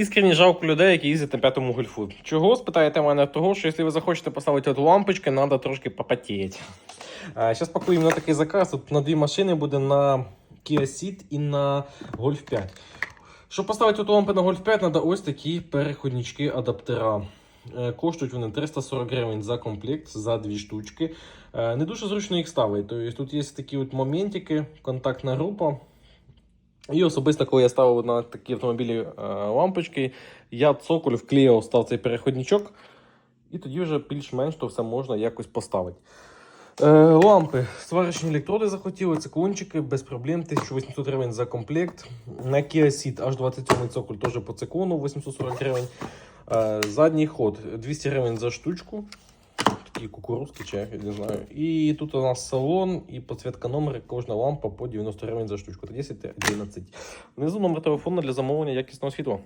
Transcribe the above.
Іскренні жалко людей, які їздять на п'ятому гольфу. Чого спитаєте мене? Того, що якщо ви захочете поставити эту лампочку, треба трошки попотіти. Зараз пакуємо на такий заказ. Тут на дві машини буде на Kia Ceed і на Golf 5. Щоб поставити цю лампу на Golf 5, треба ось такі переходнички адаптера. Е, Коштують вони 340 гривень за комплект, за дві штучки. Е, Не дуже зручно їх ставити. Тобто тут є такі от моментики, контактна група. І особисто, коли я ставив на такі автомобілі е, лампочки, я цоколь вклеїв, став цей переходничок, і тоді вже більш-менш то все можна якось поставити. Е, лампи, сварочні електроди захотіли, циклончики, без проблем, 1800 гривень за комплект. На Kia Ceed аж 27 цоколь теж по циклону, 840 гривень. Е, задній ход 200 гривень за штучку. Такі кукурузки, чи я не знаю. І тут у нас салон і підсвітка номера, кожна лампа по 90 гривень за штучку. Та 10 11. Внизу номер телефону для замовлення якісного світла.